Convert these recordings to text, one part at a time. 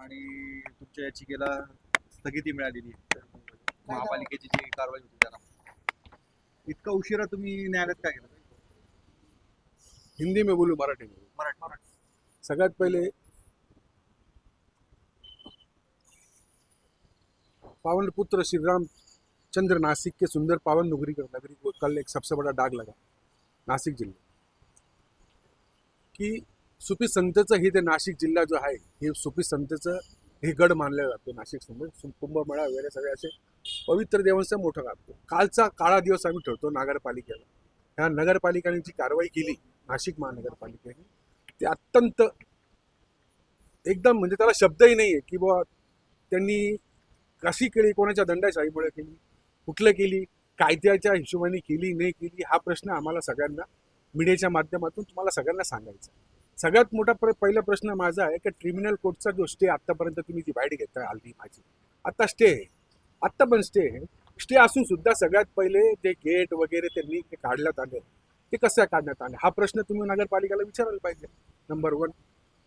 आणि तुमच्या याचिकेला स्थगिती मिळालेली आहे. महापालिकेची जी कारवाई होती त्याला. इतका उशिरा तुम्ही न्यायालयात काय केलं? हिंदी में बोलू मराठी में बोलू. मराठी सगळ्यात पहिले पावन पुत्र श्री राम चंद्र नासिक के सुंदर पावन नगरी का नगरी को कल एक सबसे बड़ा डाग लगा नाशिक जिल्हा की सुपी संतचं हे ते नाशिक जिल्हा जो आहे हे सुपी संतचं हे गड मानलं जातं नाशिक संत. कुंभमेळा वगैरे सगळे असे पवित्र देवांचं मोठं काम कालचा काळा दिवस आम्ही ठेवतो नगरपालिकेला. ह्या नगरपालिकाने जी कारवाई केली नाशिक महानगरपालिकेने ते अत्यंत एकदम म्हणजे त्याला शब्दही नाही आहे की बुवा त्यांनी कशी केली कोणाच्या दंडाशाहीमुळे केली कुठलं केली कायद्याच्या हिशोबाने केली नाही केली हा प्रश्न आम्हाला सगळ्यांना मीडियाच्या माध्यमातून तुम्हाला सगळ्यांना सांगायचा आहे. सगळ्यात मोठा प्र पहिला प्रश्न माझा आहे की क्रिमिनल कोर्टचा जो स्टे आत्तापर्यंत तुम्ही जी बाईट घेताय आली माझी. आत्ता स्टे आहे. आत्ता पण स्टे आहे. स्टे असून सुद्धा सगळ्यात पहिले जे गेट वगैरे त्यांनी ते काढण्यात आले ते कसं काढण्यात आले? हा प्रश्न तुम्ही नगरपालिकेला विचारायला पाहिजे नंबर वन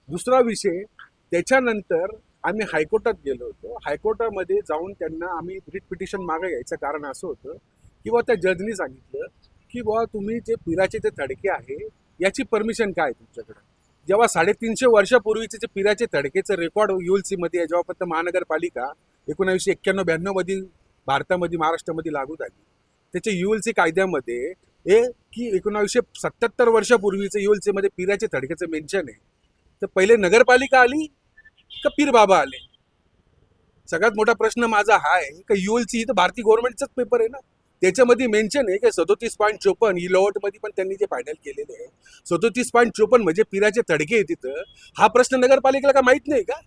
दुसरा विषय त्याच्यानंतर आम्ही हायकोर्टात गेलो होतो. हायकोर्टामध्ये जाऊन त्यांना आम्ही रिट पिटिशन मागे घ्यायचं कारण असं होतं की बा त्या जजनी सांगितलं की बुवा तुम्ही जे पिराचे जे तडके आहे याची परमिशन काय आहे तुमच्याकडे? जेव्हा साडेतीनशे वर्षापूर्वीचे जे पिराचे तडकेचं रेकॉर्डमध्ये आहे जेव्हा फक्त महानगरपालिका एकोणावीसशे एक्क्याण्णव ब्याण्णवमध्ये भारतामध्ये महाराष्ट्रामध्ये लागू झाली. त्याच्या युएलसी कायद्यामध्ये हे की एकोणावीसशे सत्याहत्तर वर्षापूर्वीचं युएलसीमध्ये पिराचे तडकेचं मेन्शन आहे. तर पहिले नगरपालिका आली का पीर बाबा आले? सगळ्यात मोठा प्रश्न माझा हा आहे का युएलसी ही तर भारतीय गव्हर्नमेंटचाच पेपर आहे ना. त्याच्यामध्ये मेन्शन आहे की सदोतीस पॉईंट चोपन्न ही मध्ये पण त्यांनी जे फायनल केलेले आहे. सदोतीस पॉईंट चोपन्न म्हणजे पिराचे तडके आहे तिथं. हा प्रश्न नगरपालिकेला का माहीत नाही का?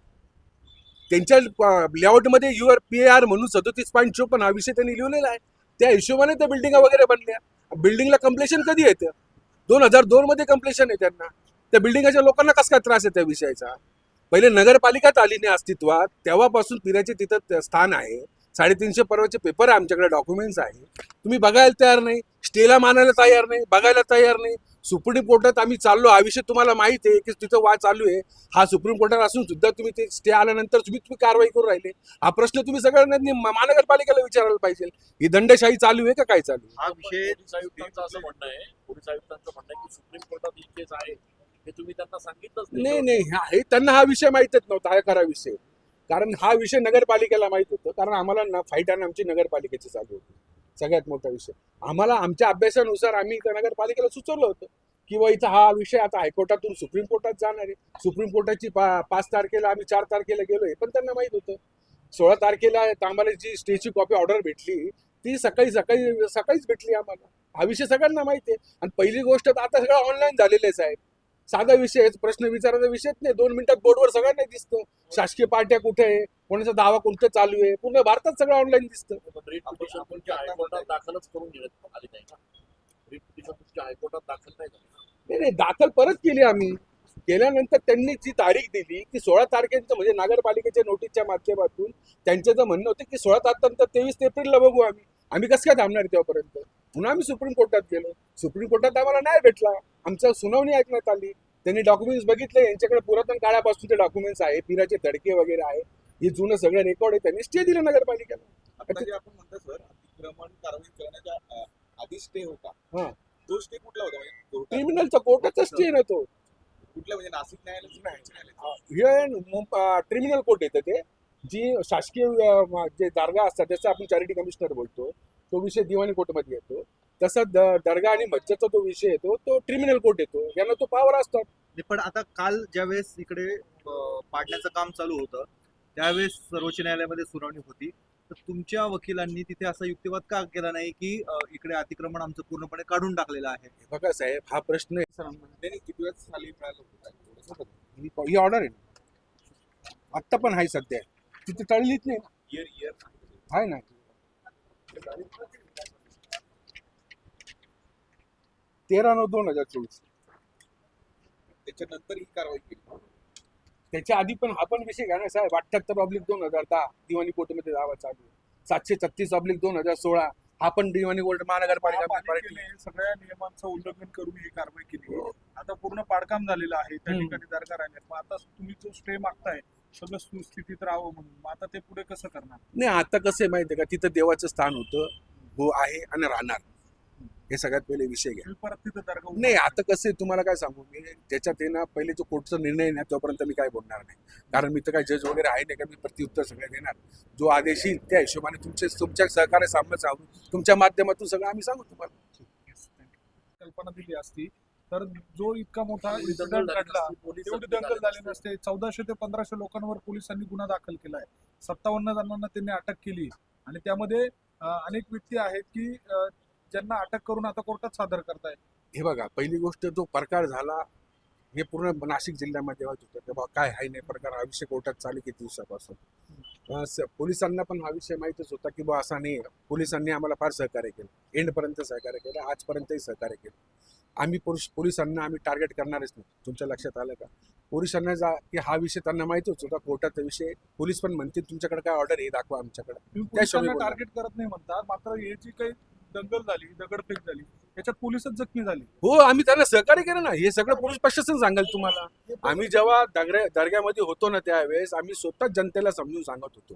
त्यांच्या लेआउटमध्ये आर पी आर म्हणून सदोतीस पॉईंट चोपन्न हा विषय त्यांनी लिहिलेला आहे. त्या हिशोबाने त्या बिल्डिंगा वगैरे बनल्या. बिल्डिंगला कम्प्लेशन कधी येतं? दोन हजार दोन मध्ये कम्प्लेशन आहे त्यांना. त्या बिल्डिंगाच्या लोकांना कसा काय त्रास आहे त्या विषयाचा? पहिले नगरपालिकाच आली नाही अस्तित्वात. तेव्हापासून पिराचे तिथं स्थान आहे. साडेतीनशे पर्वाचे पेपर आहे आमच्याकडे डॉक्युमेंट्स आहे. तुम्ही बघायला तयार नाही स्टेला मानायला तयार नाही बघायला तयार नाही. सुप्रीम कोर्टात आम्ही चाललो हा विषय तुम्हाला माहिती आहे की तिथं वाद चालू आहे. हा सुप्रीम कोर्टात असून सुद्धा तुम्ही ते स्टे आल्यानंतर तुम्ही तुम्ही कारवाई करू राहिले. हा प्रश्न तुम्ही सगळ्यांनी महानगरपालिकेला विचारायला पाहिजे. ही दंडशाही चालू आहे का काय चालू आहे? हा विषय पोलीस आयुक्तांचं असं म्हणणं आहे. पोलीस आयुक्तांचं म्हणणं आहे की सुप्रीम कोर्टात ही केस आहे हे तुम्ही त्यांना सांगितलंच नाही. नाही हे त्यांना हा विषय माहितच नव्हता हा खरा विषय. कारण हा विषय नगरपालिकेला माहीत होतं कारण आम्हाला ना फाईट आणि आमची नगरपालिकेची चालू होती. सगळ्यात मोठा विषय. आम्हाला आमच्या अभ्यासानुसार आम्ही त्या नगरपालिकेला सुचवलं होतं की बा इथं हा विषय आता हायकोर्टातून सुप्रीम कोर्टात जाणार आहे. सुप्रीम कोर्टाची पा पाच तारखेला आम्ही चार तारखेला गेलोय पण त्यांना माहीत होतं. सोळा तारखेला आम्हाला जी स्टेची कॉपी ऑर्डर भेटली ती सकाळी सकाळी सकाळीच भेटली आम्हाला. हा विषय सगळ्यांना माहिती आहे. आणि पहिली गोष्ट तर आता सगळं ऑनलाईन झालेलं आहे साधा विषय प्रश्न विचारायचा विषयच नाही. दोन मिनिटात बोर्डवर सगळ्यांना दिसतं. शासकीय पार्ट्या कुठे आहे? कोणाचा दावा कोणतं चालू आहे? पूर्ण भारतात सगळं ऑनलाईन दिसतं. दाखलच करून हायकोर्टात दाखल नाही नाही दाखल परत केली आम्ही. केल्यानंतर त्यांनी जी तारीख दिली की सोळा तारखेचं म्हणजे नगरपालिकेच्या नोटीसच्या माध्यमातून त्यांचं जर म्हणणं होतं की सोळा तारखेनंतर तेवीस एप्रिलला बघू आम्ही. आम्ही कसं काय थांबणार तेव्हापर्यंत? पुन्हा आम्ही सुप्रीम कोर्टात गेलो. सुप्रीम कोर्टात आम्हाला न्याय भेटला. आमच्या सुनावणी ऐकण्यात आली. त्यांनी डॉक्युमेंट्स बघितले. यांच्याकडे पुरातन काळापासूनचे डॉक्युमेंट्स आहे. पिराचे तडके वगैरे आहे. हे जुनं सगळं रेकॉर्ड आहे. त्यांनी स्टे दिलं नगरपालिकेला. आपण म्हणतो सर अतिक्रमण कारवाई करण्याच्या अ, आधी स्टे होता. हा. तो स्टे कुठला होता? म्हणजे? क्रिमिनलचा कोर्टाचा स्टे ना तो कुठल्या म्हणजे नाशिक? हे. क्रिमिनल कोर्ट येतं ते. जी शासकीय जे दर्गा असतात जसं आपण चॅरिटी कमिशनर बोलतो. तो विषय दिवाणी कोर्टमध्ये येतो. तसा दर्गा आणि मज्जाचा तो विषय येतो तो क्रिमिनल कोर्ट येतो. यांना तो पावर असतात नाही, पण आता काल ज्यावेळेस इकडे पाडण्याचं काम चालू होतं त्यावेळेस सर्वोच्च न्यायालयामध्ये सुनावणी होती. तर तुमच्या वकिलांनी तिथे असा युक्तिवाद का केला नाही की इकडे अतिक्रमण आमचं पूर्णपणे काढून टाकलेलं आहे? बघा साहेब हा प्रश्न किती वेळ खाली मिळालं होतं. थोडंसं बघा. ही ऑर्डर आहे. आत्ता पण आहे सध्या. तिथे टळलीच नाही. आहे ना. तेरा नऊ दोन हजार चोवीस. त्याच्यानंतर ही कारवाई केली. त्याच्या आधी पण हा पण विषय घ्या ना साहेब. अठ्ठ्याहत्तर ऑब्लिक दोन हजार दहा. दिवाणी कोर्टमध्ये दावा चालू आहे. सातशे छत्तीस ऑब्लिक दोन हजार सोळा. हा पण दिवाणी कोर्ट महानगरपालिका सगळ्या नियमांचं उल्लंघन करून ही कारवाई केली. आता पूर्ण पाडकाम झालेलं आहे. त्या. ठिकाणी दरकार आता तुम्ही जो स्टे मागताय सगळं सुस्थितीत राहावं म्हणून. आता ते पुढे कसं करणार? नाही आता कसं आहे माहिती आहे का? तिथं देवाचं स्थान होतं हो आहे आणि राहणार. हे सगळ्यात पहिले विषय घ्या. परत तिथं दर्गा नाही आता कसं आहे तुम्हाला काय सांगू? मी त्याच्यात आहे ना पहिले जो कोर्टचा निर्णय ना तोपर्यंत मी काय बोलणार नाही. कारण मी तर काय जज वगैरे आहे नाही का? मी प्रत्युत्तर सगळं देणार. जो आदेश येईल त्या हिशोबाने तुमचे तुमच्या सहकार्य सामने सांगू तुमच्या माध्यमातून सगळं आम्ही सांगू तुम्हाला. कल्पना दिली असती. तर जो इतका मोठा इन्सिडेंट झाली घडला तेवढी दंगल झाले नसते. चौदाशे ते पंधराशे लोकांवर पोलिसांनी गुन्हा दाखल केला आहे सत्तावन्न जणांना त्यांनी अटक केली. आणि त्यामध्ये अनेक व्यक्ती आहेत की ज्यांना अटक करून आता कोर्टात सादर करताय हे बघा पहिली गोष्ट जो प्रकार झाला हे पूर्ण नाशिक जिल्ह्यामध्ये होत होतं. तेव्हा काय आहे नाही प्रकार हा विषय कोर्टात चालू किती दिवसापासून? पोलिसांना पण हा विषय माहीतच होता की बा असा नाही. पोलिसांनी आम्हाला फार सहकार्य केलं. एंडपर्यंत सहकार्य केलं आजपर्यंतही सहकार्य केलं. आम्ही पोलीस पोलिसांना आम्ही टार्गेट करणारच नाही. तुमच्या लक्षात आलं का? पोलिसांना जा की हा विषय त्यांना माहितच होता कोर्टाचा विषय पोलीस पण म्हणतील तुमच्याकडे काय ऑर्डर आहे दाखवा आमच्याकडे. टार्गेट करत नाही म्हणतात मात्र जी काही दंगल झाली दगडफेक झाली याच्यात पोलिसच जखमी झाली. हो आम्ही त्यांना सहकार्य केलं ना. हे सगळं पोलीस प्रशासन सांगाल तुम्हाला. आम्ही जेव्हा दर्ग्या दर्ग्यामध्ये होतो ना त्यावेळेस आम्ही स्वतः जनतेला समजून सांगत होतो.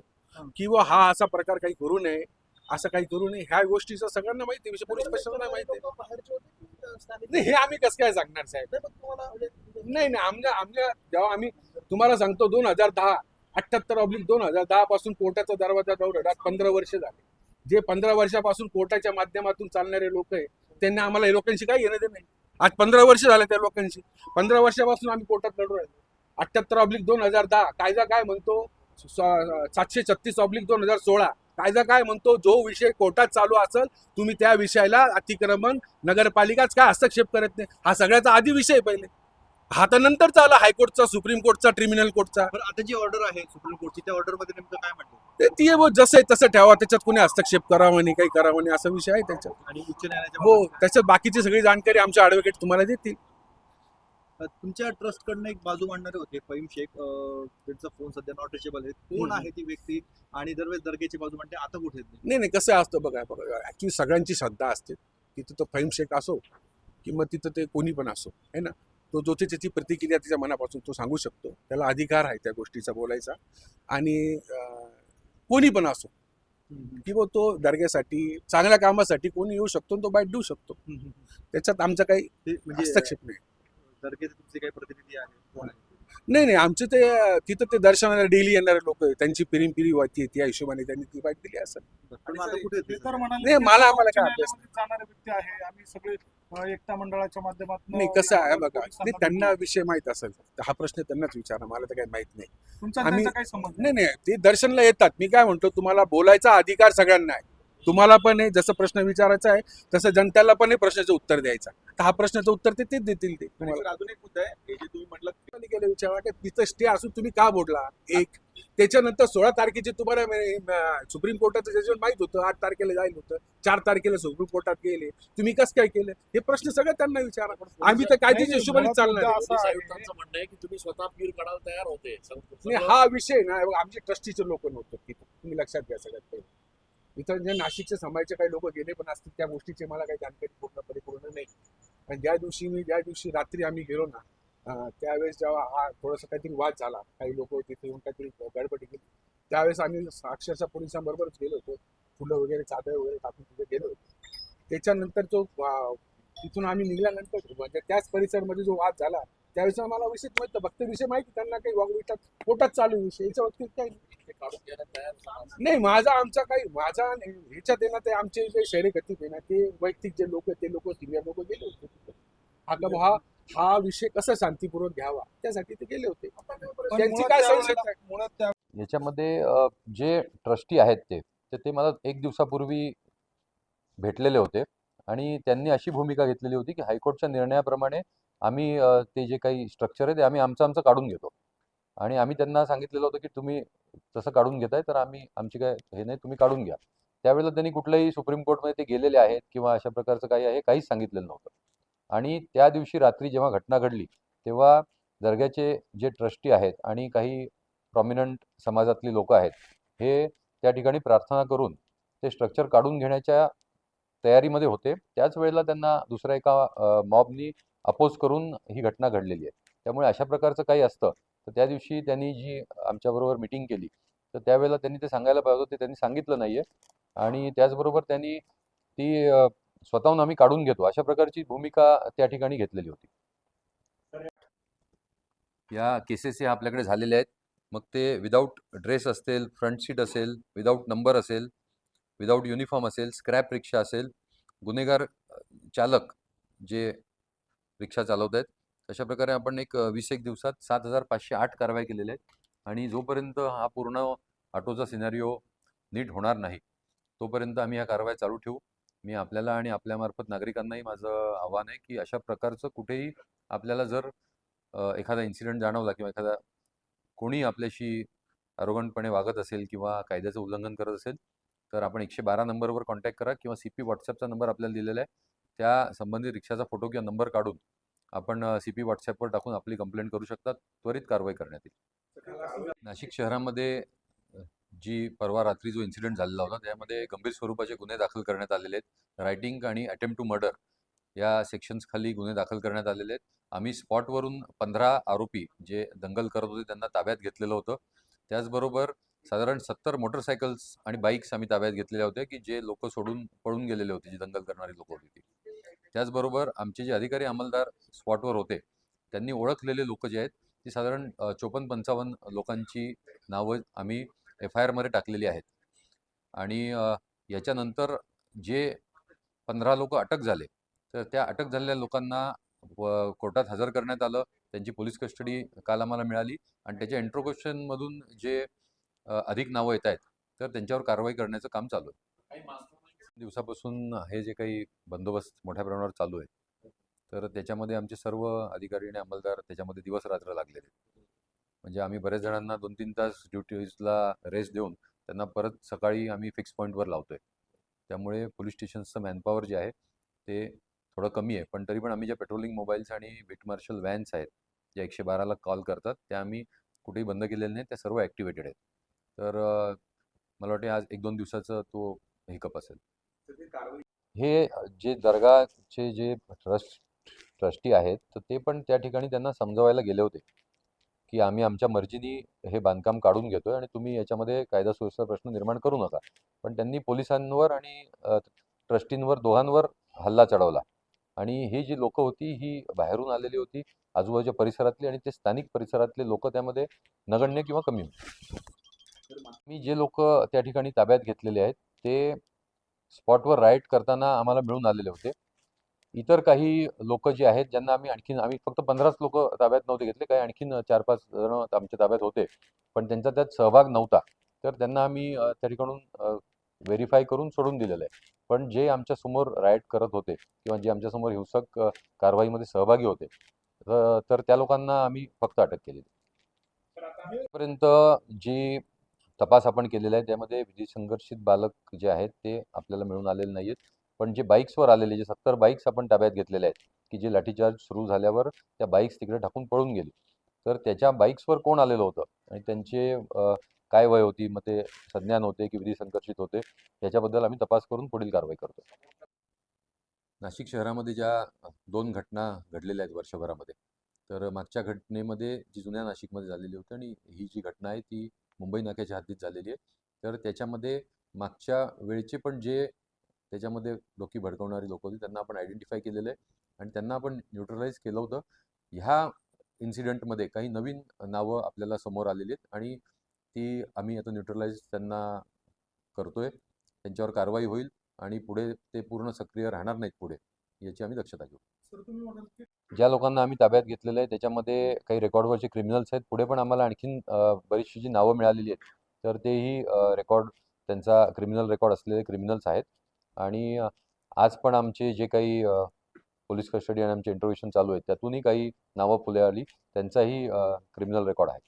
की बुवा हा असा प्रकार काही करू नये असं काही करू नये. ह्या गोष्टीचं सगळ्यांना माहिती पोलीस प्रशासनाला माहिती आहे. नाही हे आम्ही कसं काय सांगणार साहेब? म्हणजे नाही नाही आमच्या आमच्या जेव्हा आम्ही तुम्हाला सांगतो दोन हजार दहा अठ्ठ्याहत्तर ऑब्लिक दोन हजार दहा पासून कोर्टाचा दरवाजा दौडा पंधरा वर्ष झाले. जे पंधरा वर्षापासून कोर्टाच्या माध्यमातून चालणारे लोक आहे त्यांना आम्हाला या लोकांशी काय घेणं देणं नाही. आज पंधरा वर्ष झाले त्या लोकांशी. पंधरा वर्षापासून आम्ही कोर्टात लढू राहिलो. अठ्ठ्याहत्तर ऑब्लिक दोन हजार दहा कायदा काय म्हणतो? सातशे छत्तीस ऑब्लिक दोन हजार सोळा. कायदा काय म्हणतो? जो विषय कोर्टात चालू असेल तुम्ही त्या विषयाला अतिक्रमण नगरपालिकाच काय हस्तक्षेप करत नाही? हा सगळ्याचा आधी विषय पहिले. हा तर नंतरचा आला हायकोर्टचा सुप्रीम कोर्टचा ट्रिब्युनल कोर्टचा. आता जी ऑर्डर आहे सुप्रीम कोर्टची त्या ऑर्डरमध्ये नेमकं काय म्हटलं ते आहे जसं आहे तसं ठेवा त्याच्यात कोणी हस्तक्षेप करावा नाही काही करावं नाही असा विषय आहे त्याच्यात. आणि उच्च न्यायालयाच्या हो? त्याच्यात बाकीची सगळी जाणकारी आमच्या ऍडव्होकेट तुम्हाला देतील. तुमच्या ट्रस्ट कडनं एक बाजू मांडणारे होते फहीम शेख त्यांचा फोन सध्या नॉट रिचेबल आहे. कोण. आहे ती व्यक्ती आणि दरवेळेस दर्ग्याची बाजू मांडते आता कुठे? नाही नाही कसं असतं बघा बघा ऍक्च्युली सगळ्यांची श्रद्धा असते. तिथं तो फहीम शेख असो किंवा तिथं ते कोणी पण असो है ना? तो जो त्याची प्रतिक्रिया त्याच्या मनापासून तो सांगू शकतो. त्याला अधिकार आहे त्या गोष्टीचा बोलायचा. आणि कोणी पण असो किंवा तो दर्ग्यासाठी चांगल्या कामासाठी कोणी येऊ शकतो तो बाईट देऊ शकतो. त्याच्यात आमचा काही म्हणजे हस्तक्षेप नाही. दर्ग्याचे तुमचे काही प्रतिनिधी आहे कोण आहे नाही नाही आमचे ते तिथं ते दर्शनाला डेली येणारे लोक त्यांची पिरीम पिरी वाती त्या हिशोबाने त्यांनी ती बाईट दिली असेल. नाही, मला आम्हाला काय अभ्यास न्यायालयामध्ये जाणारे व्यक्ती आहे. आम्ही सगळे अं, एकता मंडळाच्या माध्यमातून नाही कसं आहे बघा नाही त्यांना. विषय माहीत असेल. तर हा प्रश्न त्यांनाच विचारा मला तर काही माहीत नाही. तुमचा आम्ही- त्यांचा काय संबंध नाही. नाही ते दर्शनला येतात. मी काय म्हणतो तुम्हाला बोलायचा अधिकार सगळ्यांना आहे. तुम्हाला पण आहे जसं प्रश्न विचारायचा आहे तसं जनतेला पण आहे प्रश्नाचं उत्तर द्यायचं हा प्रश्नाचं उत्तर ते तेच देतील ते. अजून एक मुद्दा आहे की जे तुम्ही म्हटलं पालिकेला विचारा की तिथं स्टे असून तुम्ही का बोलला? एक त्याच्यानंतर सोळा तारखेचे तुम्हाला सुप्रीम कोर्टाचं जजमेंट माहीत होतं आठ तारखेला जाईल होतं चार तारखेला सुप्रीम कोर्टात गेले तुम्ही कसं काय केलं? हे प्रश्न सगळे त्यांना विचारा. आम्ही तर कायद्याच्या हिशोबाने चालणार आयुक्तांचं म्हणणं आहे की तुम्ही स्वतः पीर काढायला तयार होते. हा विषय ना आमचे ट्रस्टीचे लोक नव्हते तिथं तुम्ही लक्षात घ्या सगळ्यात पहिले. इथं जे नाशिकचे समाजाचे काही लोक गेले पण असतील त्या गोष्टीची मला काही जाणकारी पूर्णपणे पूर्ण नाही. आणि ज्या दिवशी मी ज्या दिवशी रात्री आम्ही गेलो ना त्यावेळेस जेव्हा हा थोडासा काहीतरी वाद झाला काही लोक तिथे येऊन काहीतरी गडबडी केली. त्यावेळेस आम्ही अक्षरशः पोलिसांबरोबरच गेलो होतो. फुलं वगैरे चादर वगैरे टाकून तिथे गेलो होतो. त्याच्यानंतर जो तिथून आम्ही निघाल्यानंतर म्हणजे त्याच परिसरमध्ये जो वाद झाला त्यावेळेस आम्हाला विषय माहीत फक्त विषय माहिती त्यांना काही वागवितात पोटात चालू विषय याच्या बाबतीत काही नाही. माझा आमचा काही माझा नाही. ह्याच्यात आहे ना ते आमचे जे शहरी गती आहे ना ते वैयक्तिक जे लोक ते लोक सिनियर लोक गेले होते तिथे. हा हा हा विषय कसा शांतीपूर्वक घ्यावा त्यासाठी ते गेले होते पण त्यांची काय याच्यामध्ये जे ट्रस्टी आहेत ते तर ते मला एक दिवसापूर्वी भेटलेले होते आणि त्यांनी अशी भूमिका घेतलेली होती की हायकोर्टच्या निर्णयाप्रमाणे आम्ही ते जे काही स्ट्रक्चर आहे ते आम्ही आमचं आमचं काढून घेतो. आणि आम्ही त्यांना सांगितलेलं होतं की तुम्ही तसं काढून घेताय तर आम्ही आमची काय हे नाही तुम्ही काढून घ्या. त्यावेळेला त्यांनी कुठल्याही सुप्रीम कोर्टमध्ये ते गेलेले आहेत किंवा अशा प्रकारचं काही आहे काहीच सांगितलेलं नव्हतं. आणि त्या दिवशी रात्री जेव्हा घटना घडली तेव्हा दर्ग्याचे जे ट्रस्टी आहेत आणि काही प्रॉमिनंट समाजातली लोक आहेत हे त्या ठिकाणी प्रार्थना करून ते स्ट्रक्चर काढून घेण्याच्या तयारीमध्ये होते. त्याच वेळेला त्यांना दुसऱ्या एका मॉबनी अपोज करून ही घटना घडलेली आहे. त्यामुळे अशा प्रकारचं काही असतं. तर त्या दिवशी त्यांनी जी आमच्याबरोबर मिटिंग केली तर त्यावेळेला त्यांनी ते सांगायला पाहिजे होतं. ते त्यांनी सांगितलं नाही आहे आणि त्याचबरोबर त्यांनी ती स्वतःहून आम्ही काढून घेतो. अशा प्रकारची भूमिका त्या ठिकाणी घेतलेली होती. या केसेस ह्या आपल्याकडे झालेल्या आहेत. मग ते विदाऊट ड्रेस असतील फ्रंट सीट असेल विदाऊट नंबर असेल विदाऊट युनिफॉर्म असेल स्क्रॅप रिक्षा असेल गुन्हेगार चालक जे रिक्षा चालवत आहेत तशा प्रकारे आपण एक वीस एक दिवसात सात हजार पाचशे आठ कारवाई केलेल्या आहेत आणि जोपर्यंत हा पूर्ण ऑटोचा सिनारिओ नीट होणार नाही तोपर्यंत आम्ही ह्या कारवाई चालू ठेवू. मी आपल्याला आणि आपल्यामार्फत नागरिकांनाही माझं आव्हान आहे की अशा प्रकारचं कुठेही आपल्याला जर एखादा इन्सिडेंट जाणवला किंवा एखादा कोणी आपल्याशी अरोगणपणे वागत असेल किंवा कायद्याचं उल्लंघन करत असेल तर आपण एकशे बारा नंबरवर कॉन्टॅक्ट करा किंवा सी पी व्हॉट्सअपचा नंबर आपल्याला दिलेला आहे. त्या संबंधित रिक्षाचा फोटो किंवा नंबर काढून आपण सी पी व्हॉट्सॲपवर टाकून आपली कंप्लेंट करू शकता त्वरित कारवाई करण्यात येईल. नाशिक शहरामध्ये जी परवा रात्री जो इन्सिडेंट झालेला होता त्यामध्ये गंभीर स्वरूपाचे गुन्हे दाखल करण्यात आलेले आहेत. रायटिंग आणि अटेम्प्ट टू मर्डर या सेक्शन्स खाली गुन्हे दाखल करण्यात आलेले आहेत. आम्ही स्पॉटवरून पंधरा आरोपी जे दंगल करत होते त्यांना ताब्यात घेतलेलं होतं. त्याचबरोबर साधारण सत्तर मोटरसायकल्स आणि बाईक्स आम्ही ताब्यात घेतलेल्या होत्या की जे लोक सोडून पळून गेलेले होते जी दंगल करणारी लोक होती ती. त्याचबरोबर आमचे जे अधिकारी अंमलदार स्पॉटवर होते त्यांनी ओळखलेले लोक जे आहेत ती साधारण चोपन्न पंचावन्न लोकांची नावं आम्ही एफ आय आरमध्ये टाकलेली आहेत. आणि याच्यानंतर जे पंधरा लोक अटक झाले तर त्या अटक झालेल्या लोकांना व कोर्टात हजर करण्यात आलं त्यांची पोलीस कस्टडी काल आम्हाला मिळाली आणि त्याच्या इंट्रोगेशनमधून जे अधिक नावं येत आहेत तर त्यांच्यावर कारवाई करण्याचं काम चालू आहे. दिवसापासून हे जे काही बंदोबस्त मोठ्या प्रमाणावर चालू आहे तर त्याच्यामध्ये आमचे सर्व अधिकारी आणि अंमलदार त्याच्यामध्ये दिवस रात्र लागलेले आहेत. म्हणजे आम्ही बऱ्याच जणांना दोन तीन तास ड्युटीजला रेस्ट देऊन त्यांना परत सकाळी आम्ही फिक्स पॉईंटवर लावतोय. त्यामुळे पोलीस स्टेशन्सचं मॅनपॉवर जे आहे ते थोडं कमी आहे. पण तरी पण आम्ही ज्या पेट्रोलिंग मोबाईल्स आणि बीट मार्शल व्हॅन्स आहेत ज्या एकशे बाराला कॉल करतात त्या आम्ही कुठेही बंद केलेल्या नाहीत त्या सर्व ॲक्टिवेटेड आहेत. तर मला वाटते आज एक दोन दिवसाचं तो हिकअप असेल. हे जे दर्गाचे जे ट्रस्ट ट्रस्टी आहेत तर ते पण त्या ठिकाणी त्यांना समजवायला गेले होते. की आम्ही आमच्या मर्जीनी हे बांधकाम काढून घेतोय आणि तुम्ही याच्यामध्ये कायदा सुव्यवस्था प्रश्न निर्माण करू नका. पण त्यांनी पोलिसांवर आणि ट्रस्टींवर दोघांवर हल्ला चढवला. आणि ही जी लोक होती ही बाहेरून आलेली होती आजूबाजूच्या परिसरातली आणि ते स्थानिक परिसरातले लोक त्यामध्ये नगण्य किंवा कमी होते. मी जे लोक त्या ठिकाणी ताब्यात घेतलेले आहेत ते स्पॉटवर राईड करताना आम्हाला मिळून आलेले होते. इतर काही लोक जे आहेत ज्यांना आम्ही आणखीन आम्ही फक्त पंधराच लोक ताब्यात नव्हते घेतले काही आणखीन चार पाच जण आमच्या ताब्यात होते पण त्यांचा त्यात सहभाग नव्हता. तर त्यांना आम्ही त्या ठिकाणून व्हेरीफाय करून सोडून दिलेलं आहे. पण जे आमच्यासमोर राईट करत होते किंवा जे आमच्यासमोर हिंसक अ, कारवाईमध्ये सहभागी होते तर तर त्या लोकांना आम्ही फक्त अटक केली पर्यंत जी तपास आपण केलेला आहे. त्यामध्ये विधी संघर्षित बालक जे आहेत ते आपल्याला मिळून आलेले नाही आहेत पण जे बाईक्सवर आलेले जे सत्तर बाईक्स आपण ताब्यात घेतलेले आहेत की जे लाठीचार्ज सुरू झाल्यावर त्या बाईक्स तिकडे टाकून पळून गेली. तर त्याच्या बाईक्सवर कोण आलेलं होतं? आणि त्यांचे काय वय होती? मग ते संज्ञान होते की विधी संघर्षित होते? याच्याबद्दल आम्ही तपास करून पुढील कारवाई करतो नाशिक शहरामध्ये ज्या दोन घटना घडलेल्या आहेत वर्षभरामध्ये तर मागच्या घटनेमध्ये जी जुन्या नाशिकमध्ये झालेली होती आणि ही जी घटना आहे ती मुंबई नाक्याच्या हद्दीत झालेली आहे. तर त्याच्यामध्ये मागच्या वेळचे पण जे त्याच्यामध्ये डोकी भडकवणारी लोक होती त्यांना आपण आयडेंटिफाय केलेलं आहे. आणि त्यांना आपण न्यूट्रलाइज केलं होतं. ह्या इन्सिडेंटमध्ये काही नवीन नावं आपल्याला समोर आलेली आहेत आणि ती आम्ही आता न्यूट्रलाइज त्यांना करतोय. त्यांच्यावर कारवाई होईल आणि पुढे ते पूर्ण सक्रिय राहणार नाहीत पुढे याची आम्ही दक्षता घेऊ. ज्या लोकांना आम्ही ताब्यात घेतलेलं आहे त्याच्यामध्ये काही रेकॉर्डवरचे क्रिमिनल्स आहेत. पुढे पण आम्हाला आणखीन बरीचशी जी नावं मिळालेली आहेत तर तेही रेकॉर्ड त्यांचा क्रिमिनल रेकॉर्ड असलेले क्रिमिनल्स आहेत. आणि आज पण आमचे जे काही पोलीस कस्टडी आणि आमचे इंटरव्ह्युशन चालू आहेत त्यातूनही काही नावं फुले आली. त्यांचाही क्रिमिनल रेकॉर्ड आहे.